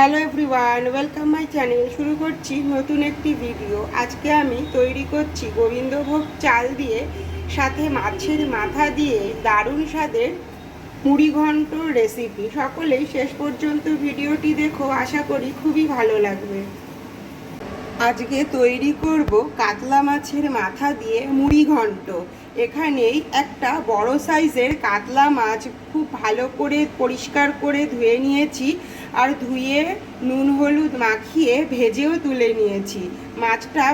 Hello everyone, welcome my channel. শুরু করছি নতুন একটি ভিডিও। আজকে আমি তৈরি করছি গোবিন্দভোগ চাল দিয়ে, সাথে মাছের মাথা দিয়ে দারুণ স্বাদের মুড়ি ঘন্ট রেসিপি সকলেই শেষ পর্যন্ত ভিডিওটি দেখো, আশা করি খুবই ভালো লাগবে। আজকে তৈরি করব কাতলা মাছের মাথা দিয়ে মুড়ি ঘন্ট। এখানেই একটা বড় সাইজের কাতলা মাছ খুব ভালো করে পরিষ্কার করে ধুয়ে নিয়েছি। আর ধুয়ে নুন হলুদ মাখিয়ে ভেজেও তুলে নিয়েছি। মাছটা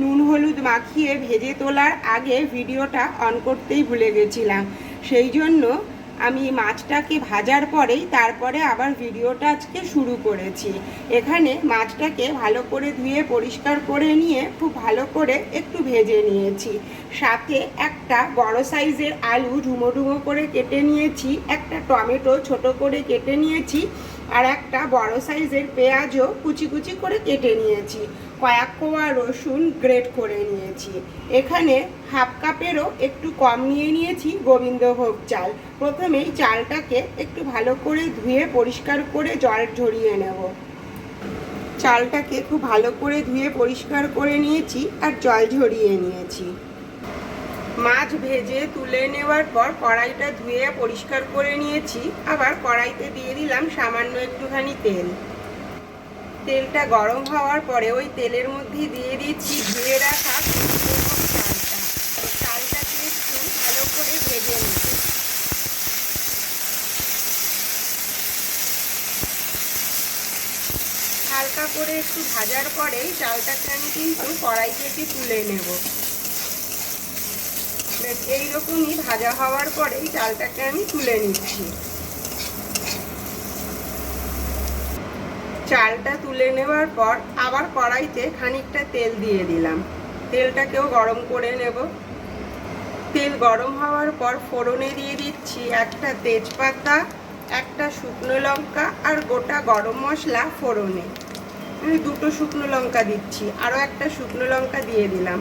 নুন হলুদ মাখিয়ে ভেজে তোলার আগে ভিডিওটা অন করতেই ভুলে গেছিলাম। সেই জন্য আমি মাছটাকে ভাজার পরেই তারপরে আবার ভিডিওটা আজকে শুরু করেছি। এখানে মাছটাকে ভালো করে ধুয়ে পরিষ্কার করে নিয়ে খুব ভালো করে একটু ভেজে নিয়েছি। সাথে একটা বড় সাইজের আলু ডুমো ডুমো করে কেটে নিয়েছি, একটা টমেটো ছোট করে কেটে নিয়েছি আর একটা বড় সাইজের পেঁয়াজও কুচি কুচি করে কেটে নিয়েছি। কয়েক কোয়া রসুন গ্রেট করে নিয়েছি। এখানে হাফ কাপেরও একটু কম নিয়ে নিয়েছি গোবিন্দভোগ চাল। প্রথমেই চালটাকে একটু ভালো করে ধুয়ে পরিষ্কার করে জল ঝরিয়ে নেব। চালটাকে খুব ভালো করে ধুয়ে পরিষ্কার করে নিয়েছি আর জল ঝরিয়ে নিয়েছি। মাছ ভেজে তুলে নেওয়ার পর কড়াইটা ধুয়ে পরিষ্কার করে নিয়েছি। আবার কড়াইতে দিয়ে দিলাম সামান্য একটুখানি তেল। তেলটা গরম হওয়ার পরে ওই তেলের মধ্যে দিয়ে দিচ্ছি ধুয়ে রাখা চালটা। চালটাকে একটু ভালো করে ভেজে হালকা করে একটু ভাজার পরেই চালটাকে আমি কিন্তু কড়াই থেকে তুলে নেব। এইরকমই ভাজা হওয়ার পরেই চালটাকে আমি তুলে নিচ্ছি। চালটা তুলে নেওয়ার পর আবার কড়াইতে খানিকটা তেল দিয়ে দিলাম। তেলটাকেও গরম করে নেব। তেল গরম হওয়ার পর ফোড়নে দিয়ে দিচ্ছি একটা তেজপাতা, একটা শুকনো লঙ্কা আর গোটা গরম মশলা ফোড়নে। আমি দুটো শুকনো লঙ্কা দিচ্ছি, আরও একটা শুকনো লঙ্কা দিয়ে দিলাম।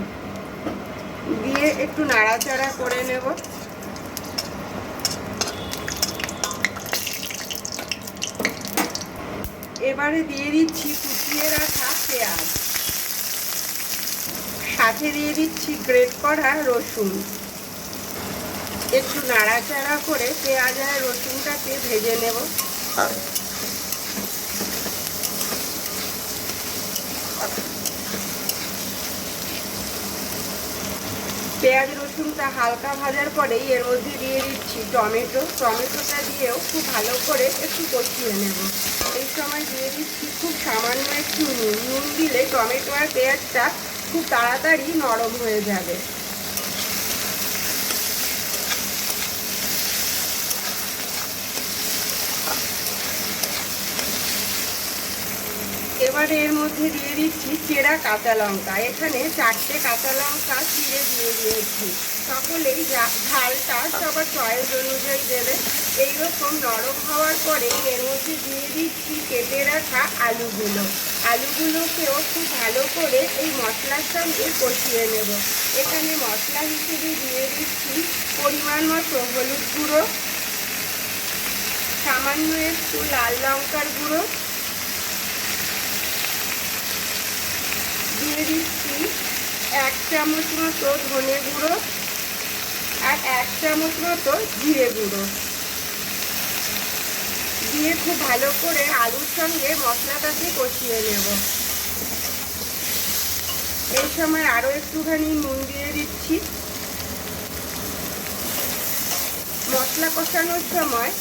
দিয়ে একটু নাড়াচাড়া করে নেব। এবারে দিয়ে দিচ্ছি কুচিয়ে রাখা পেঁয়াজ। সাথে দিয়ে দিচ্ছি গ্রেট করা রসুন। একটু নাড়াচাড়া করে পেঁয়াজ আর রসুনটাকে ভেজে নেব। পেঁয়াজ, রসুনটা হালকা ভাজার পরেই এর মধ্যে দিয়ে দিচ্ছি টমেটো। টমেটোটা দিয়েও খুব ভালো করে একটু কষিয়ে নেব। এই সময় দিয়ে দিচ্ছি খুব সামান্য একটু নুন। নুন দিলে টমেটো আর পেঁয়াজটা খুব তাড়াতাড়ি নরম হয়ে যাবে। এবারে এর মধ্যে দিয়ে দিচ্ছি চেরা কাঁচা লঙ্কা। এখানে চারটে কাঁচা লঙ্কা দিয়েছি। সকলেই ঝালটা সবার চয়েস অনুযায়ী দেবে। এইরকম নরম হওয়ার পরে এর মধ্যে দিয়ে দিচ্ছি কেটে রাখা আলুগুলো। আলুগুলোকেও খুব ভালো করে এই মশলার সঙ্গে কষিয়ে নেব। এখানে মশলা হিসেবে দিয়ে দিচ্ছি পরিমাণ মতো হলুদ গুঁড়ো, সামান্য একটু লাল লঙ্কার গুঁড়ো, দিয়ে দিচ্ছি এক চামচ মতো ধনে গুঁড়ো আর এক চামচ মতো জিরে গুঁড়ো। দিয়ে খুব ভালো করে আলুর সঙ্গে মশলাটাকে কষিয়ে নেব। এই সময় আরও একটুখানি নুন দিয়ে দিচ্ছি। মশলা কষানোর সময়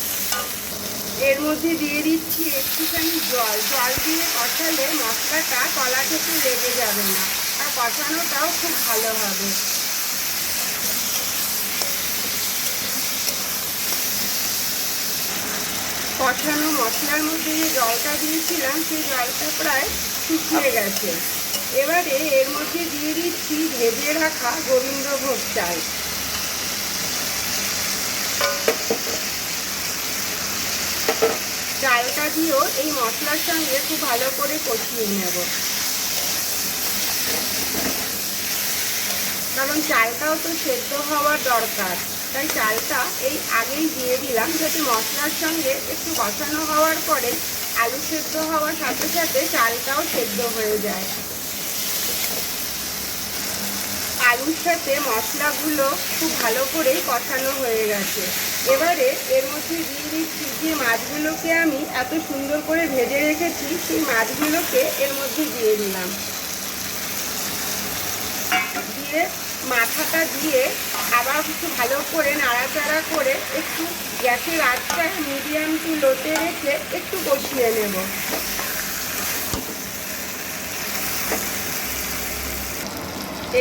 এর মধ্যে দিয়ে দিচ্ছি একটুখানি জল। জল দিয়ে কষালে মশলাটা কলা থেকে লেগে যাবে না। আর কষানোটাও খুব ভালো হবে। কষানো মশলার মধ্যে যে জলটা দিয়েছিলাম, সেই জলটা প্রায় শুকিয়ে গেছে। এবারে এর মধ্যে দিয়ে দিচ্ছি ভেজে রাখা গোবিন্দভোগ চাল। চালটা দিয়েও এই মশলার সঙ্গে খুব ভালো করে কষিয়ে নেব। কারণ চালটাও তো সেদ্ধ হওয়ার দরকার, তাই চালটা এই আগেই দিয়ে দিলাম যাতে মশলার সঙ্গে একটু কষানো হওয়ার পরে আলু সেদ্ধ হওয়ার সাথে সাথে চালটাও সেদ্ধ হয়ে যায়। আলুর সাথে মশলাগুলো খুব ভালো করেই কষানো হয়ে গেছে। এবারে এর মধ্যে দিয়ে দিচ্ছি যে মাছগুলোকে আমি এত সুন্দর করে ভেজে রেখেছি, সেই মাছগুলোকে এর মধ্যে দিয়ে দিলাম। দিয়ে মাথাটা দিয়ে আবার একটু ভালো করে নাড়াচাড়া করে একটু গ্যাসের আঁচটা মিডিয়াম টু লোতে রেখে একটু কষিয়ে নেব।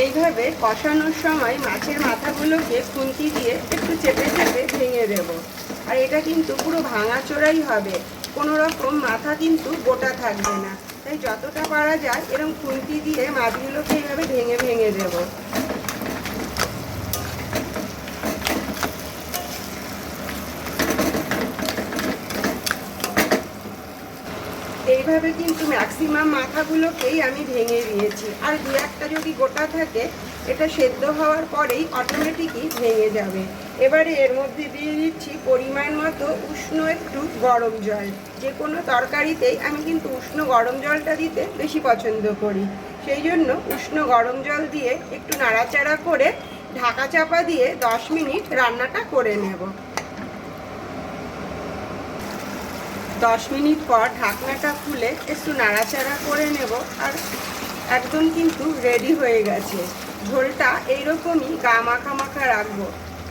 এইভাবে কষানোর সময় মাছের মাথাগুলোকে খুন্তি দিয়ে একটু চেপে চেপে ভেঙে দেব। আর এটা কিন্তু পুরো ভাঙা চোরাই হবে। কোনো রকম মাথা কিন্তু গোটা থাকবে না। তাই যতটা পারা যায় এরকম খুন্তি দিয়ে মাছগুলোকে এইভাবে ভেঙে ভেঙে দেবো। এইভাবে কিন্তু ম্যাক্সিমাম মাথাগুলোকেই আমি ভেঙে দিয়েছি। আর দু একটা যদি গোটা থাকে, এটা সেদ্ধ হওয়ার পরেই অটোমেটিকই ভেঙে যাবে। এবারে এর মধ্যে দিয়ে দিচ্ছি পরিমাণ মতো উষ্ণ একটু গরম জল। যে কোনো তরকারিতেই আমি কিন্তু উষ্ণ গরম জলটা দিতে বেশি পছন্দ করি। সেই জন্য উষ্ণ গরম জল দিয়ে একটু নাড়াচাড়া করে ঢাকা চাপা দিয়ে দশ মিনিট রান্নাটা করে নেব। দশ মিনিট পর ঢাকনাটা খুলে একটু নাড়াচাড়া করে নেব আর একদম কিন্তু রেডি হয়ে গেছে। ঝোলটা এইরকমই গা মাখা মাখা রাখব,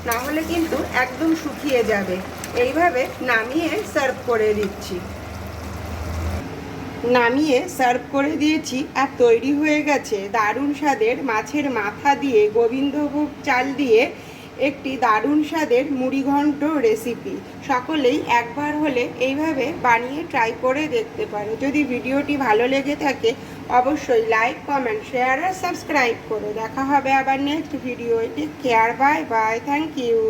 না হলে কিন্তু একদম শুকিয়ে যাবে। এইভাবে নামিয়ে সার্ভ করে দিচ্ছি। নামিয়ে সার্ভ করে দিয়েছি আর তৈরি হয়ে গেছে। দারুণ স্বাদের মাছের মাথা দিয়ে গোবিন্দভোগ চাল দিয়ে একটি দারুণ স্বাদের মুড়িঘণ্ট রেসিপি সকলেই একবার হলে এইভাবে বানিয়ে ট্রাই করে দেখতে পারে। যদি ভিডিওটি ভালো লেগে থাকে, অবশ্যই লাইক কমেন্ট শেয়ার আর সাবস্ক্রাইব করো। দেখা হবে আবার next video take care bye bye thank you